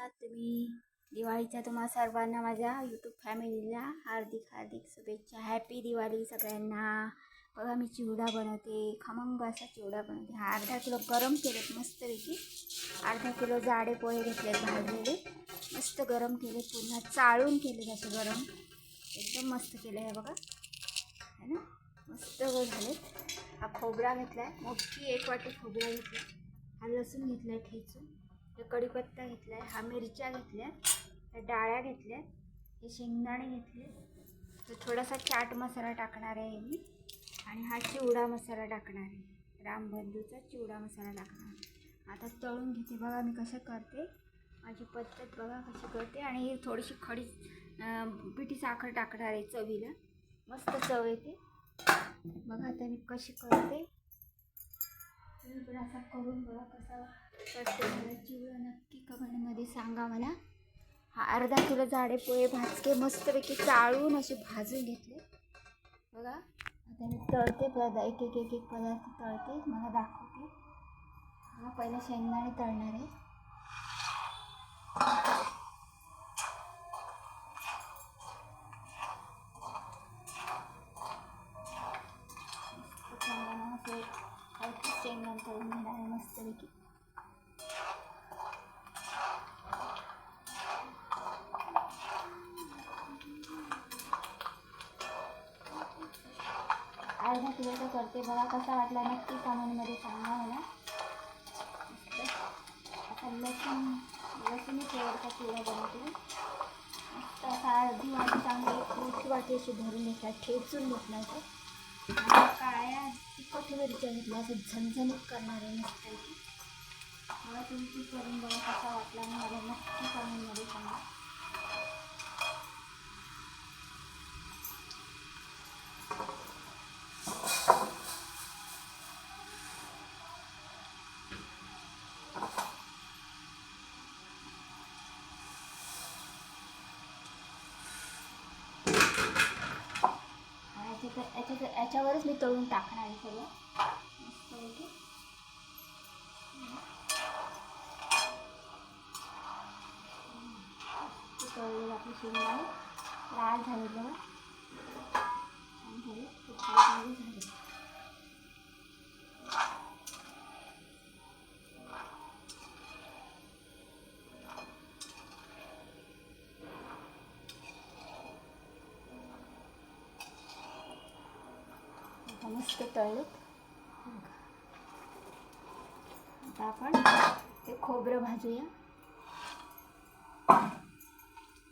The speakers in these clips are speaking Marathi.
असतात तुम्ही दिवाळीच्या तुम्हा सर्वांना माझ्या यूट्यूब फॅमिलीला हार्दिक हार्दिक शुभेच्छा. हॅपी दिवाळी सगळ्यांना. बघा मी चिवडा बनवते खमंग असा चिवडा बनवते. हा अर्धा किलो गरम केलेत मस्तपैकी अर्धा किलो जाडे पोहे घेतलेत भाजलेले. मस्त गरम केले पुन्हा चाळून केले असे गरम. एकदम मस्त केलं हे बघा. है ना? मस्त ग झालेत हा खोबरा घेतला आहे मोठी एक वाटी खोबरा घेतला हा लसूण घेतला आहे ठेचून. हे कढीपत्ता घेतला आहे हा मिरच्या घेतल्या ह्या डाळ्या घेतल्या हे शेंगदाणे घेतले. तर थोडासा चाट मसाला टाकणार आहे मी आणि हा चिवडा मसाला टाकणार आहे. रामबंधूचा चिवडा मसाला टाकणार आहे. आता तळून घेते बघा मी कसं करते. माझी पद्धत बघा कशी करते आणि ही थोडीशी खडी पिठी साखर टाकणार आहे चवीला. मस्त चव येते. बघा आता मी कशी करते. तुम्ही पण असा करून बघा कसा करते चिवडा नक्की कमेंटमध्ये सांगा मला. हा अर्धा किलो जाडे पोहे भाजके मस्तपैकी चाळून असे भाजून घेतले. बघा. आता मी तळते पदार्थ एक एक एक एक पदार्थ तळते. मला दाखवते. हा पहिला शेंगदाणे तळणार आहे. शेंगदाणे तळून घेणार आहे मस्तपैकी अर्धा किलोचं करते बघा कसा वाटला नक्की कमेंटमध्ये सांगा मला आता लसूण लसूण फ्लेवरचा चिवडा बनवते मस्त असा अर्धी वाटी चांगली मोठी वाटी अशी भरून घेतला ठेचून घेतला होतं काळ्या मिरच्या घेतल्या असं झणझणीत करणारे आहे. मला तुमची करून बघा कसा वाटला मला नक्की कमेंटमध्ये सांगा. याच्या याच्यावरच मी तळून टाकणार आहे सगळं. मस्तपैकी ते आपली शेंगदाणे. लाल झाले बघा. छान झाले. झाले. मस्त तळलेत आता आपण ते खोबरं भाजूया.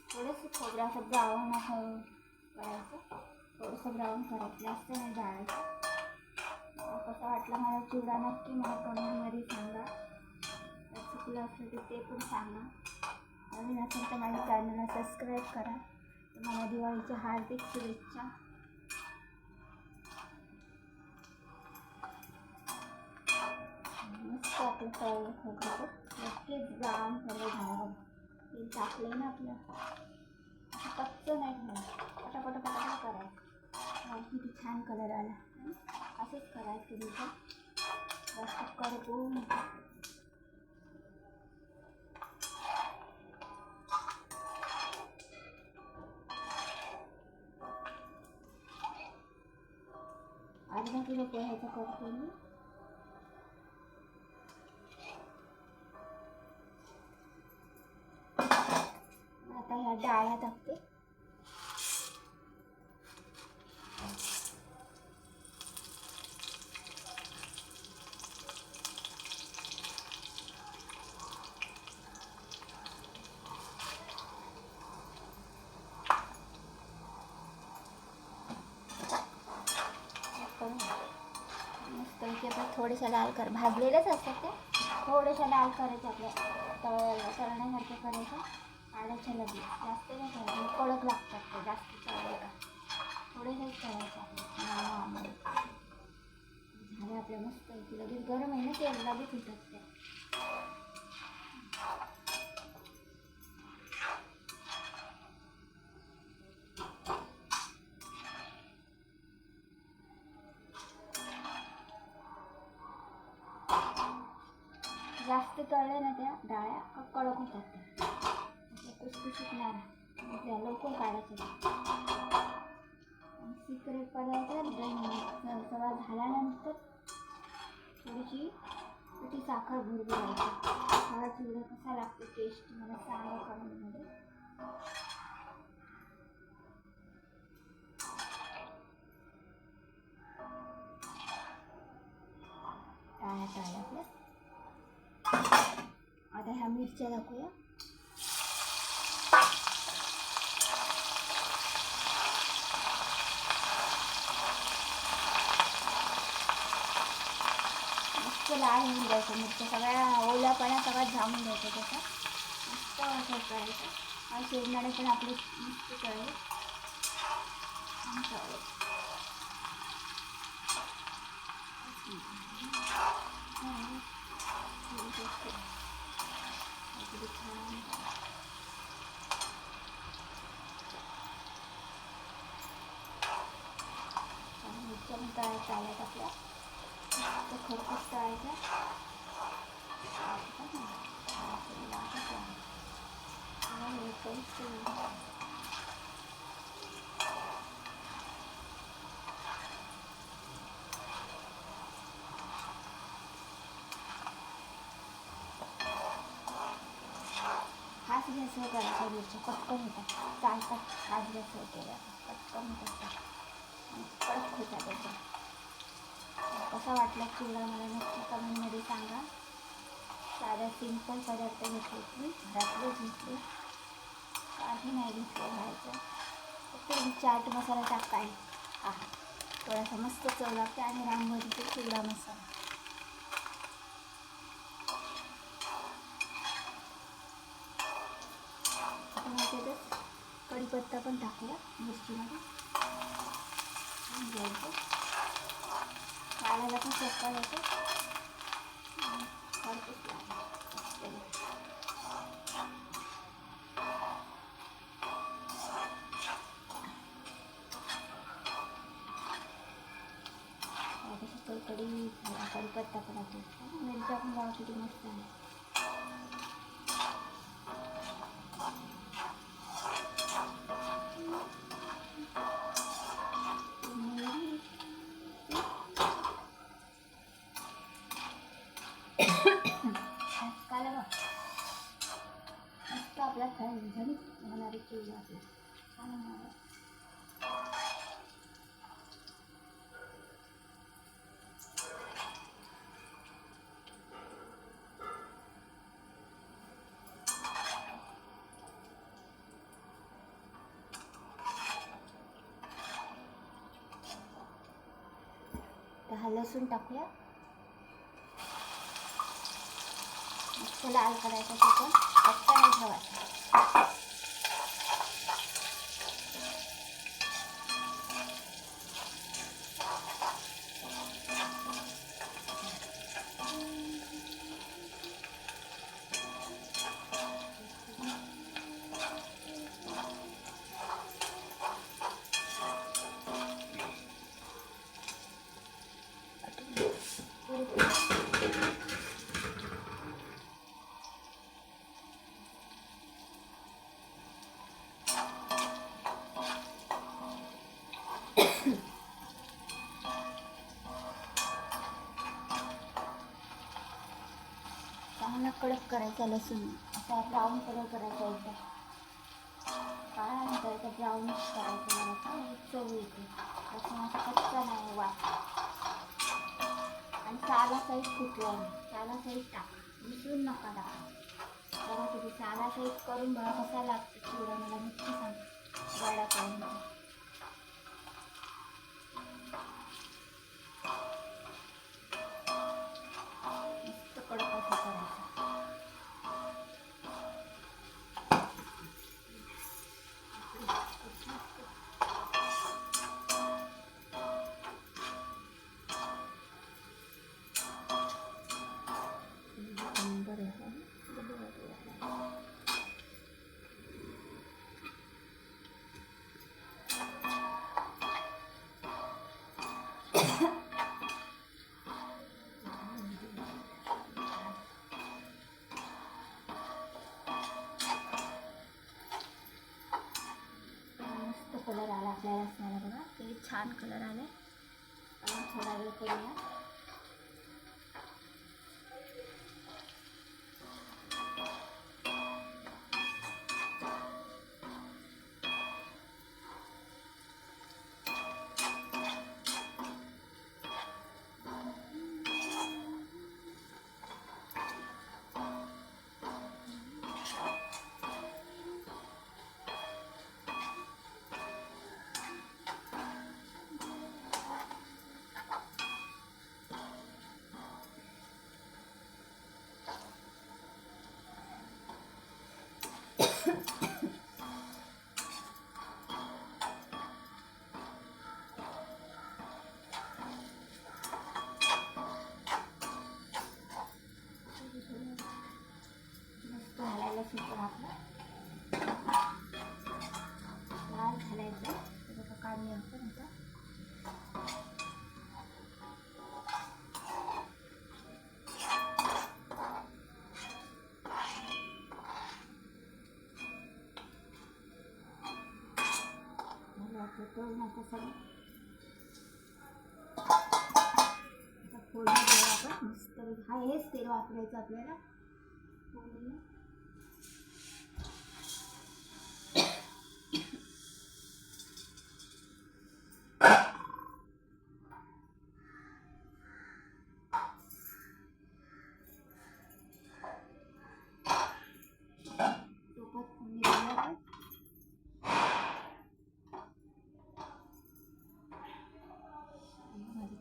थोडंसं खोबरं असं ब्राऊन असं करायचं थोडंसं ब्राऊन करायचं. जास्त नाही जाळायचं. कसं वाटलं मला चिवडा नक्की मला कमेंटमध्ये सांगा. चुकलं असेल तर ते पण सांगा. नवीन असेल तर माझ्या चॅनलला सबस्क्राईब करा. तुम्हाला दिवाळीच्या हार्दिक शुभेच्छा. मस्त नक्कीच जाम कलर झालं ते तेल टाकलं ना आपलं असं कच्चं नाही ठेवायचं पटापट करायचं किती छान कलर आला असंच करायचं तुम्ही जास्त करपू अर्धा किलो? पोह्याचा करतो मी आता ह्या टाकते पण थोडेसे लाल कर भाजलेलेच असतात ते. थोडेसे लाल करायचे आपल्या तळ तळण्यासारखे आल्याच्या लगेच जास्त नाही करायचं मग कडक लागतात ते जास्त तळले का थोडेसेच करायचे आपले झाले आपल्या मस्त इथे लगेच गरम आहे ना ते लगेच होतात ते जास्त तळले ना त्या डाळ्या का कडक होतात त्या टाकायचे सिक्रेट पदार्थ सगळा झाल्यानंतर थोडीशी ती साखर भुरभुरायची मला चिवडा कसा लागतो टेस्ट मला सांगा कमेंटमध्ये टाळ्या टाळ्या आता ह्या मिरच्या दाखवूया मस्त लाल होऊन द्यायचं मिरच्या सगळ्या ओल्यापणा सगळ्यात झामून द्यायचं त्याचा मस्त असं करायचं. आणि शेंगदाणे पण आपले मस्त तळले आणि तळले. हं. थोडीशी अगदी छान. आणि मिरच्या पण तळ्या तळ्यात आपल्या तो खरपूस तळायचा हाच गॅसवर करायचा मिरच्या पटकन होतात चालतात हाच गॅसवर केल्या पटकन होतात आणि कडक होतात एकदम कसा वाटला चिवडा मला नक्की कमेंटमध्ये सांगा. साधा सिंपल पदार्थ घेतले मी घरातलेच घेतले काही नाही घेतलं घ्यायचं फक्त चाट मसाला टाकाय हा. थोडासा मस्त चव लागते आणि रामभरीचे चिवडा मसाला. कढीपत्ता पण टाकूया मिरचीमध्ये. घ्यायचं. काढायला पण सोपा जातो आणि खरपूस लागेल. तो पण होतो मिरच्या पण बघा किती मस्त आहे झणझणीत होणारी छान होणार हा लसूण टाकूया. लाल करायचा तो पण फक्त नाही ठेवायचा चांगला कडक करायचा लसूण असा ब्राऊन कलर करायचा एकदम काय नाही करायचा ब्राऊनिश करायचा जरा चव येते. लसूण असा कच्चा नाही वा आणि चाला साईड कुठला चाला साईड टाक. मिसळून नका टाका. बघा किती चाला सहित करून बघा कसा लागतो. चिवडा मला नक्की सांग. वडा करून छान कलर आला आपण थोडा वेळ करूया. मला वाटतं सगळं आता फोडणी आपण. मस्त हा हेच तेल वापरायचं आपल्याला.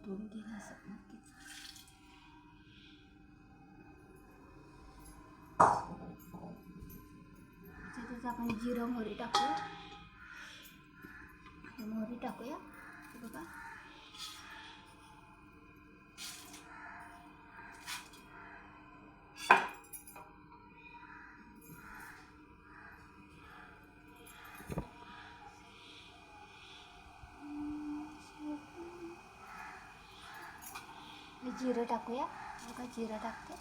माझं तोंड असं नक्कीच त्याच्यातच आपण जिरं मोहरी टाकूया मोहरी टाकूया बघा जिरं टाकूया. बघा जिरं टाकते.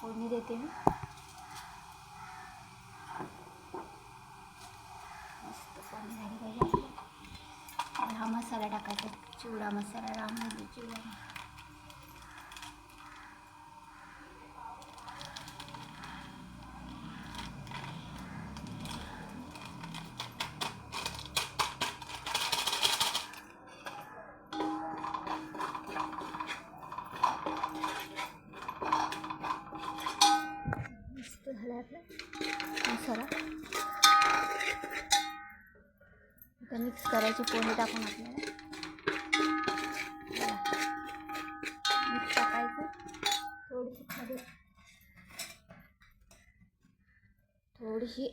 फोडणी देते मी. मस्त फोडणी झाली पाहिजे हा मसाला टाकायचा चिवडा मसाला मिक्स पोहे टाकून आपल्याला. मीठ टाकायचं. थोडीशी खाली थोडीशी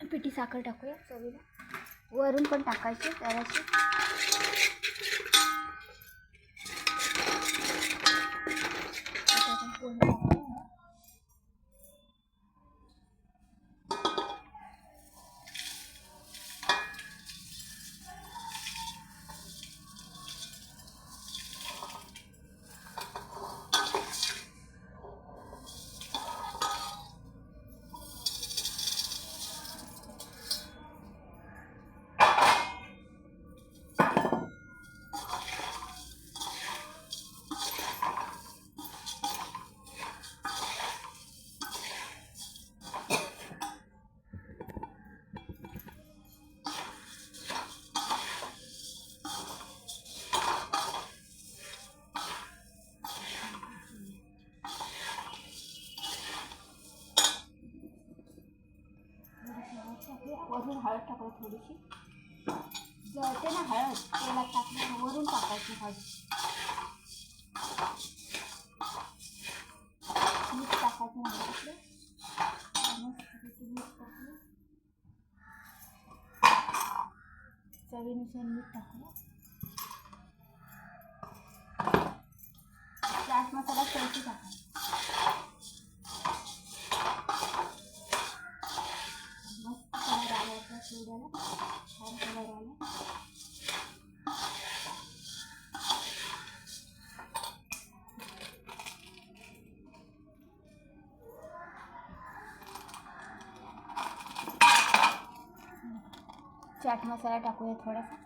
पिठी साखर टाकूया चवीला. वरून पण टाकायची त्याची आता आपण पोहे हळद टाकलं थोडीशी. जळते ना हळद तेलात टाकल्या वरून टाकायची हळद. मीठ टाकायचं नाही मीठ टाकलं. चवीनुसार मीठ टाकलं. चाट मसाला टाकूया थोडासा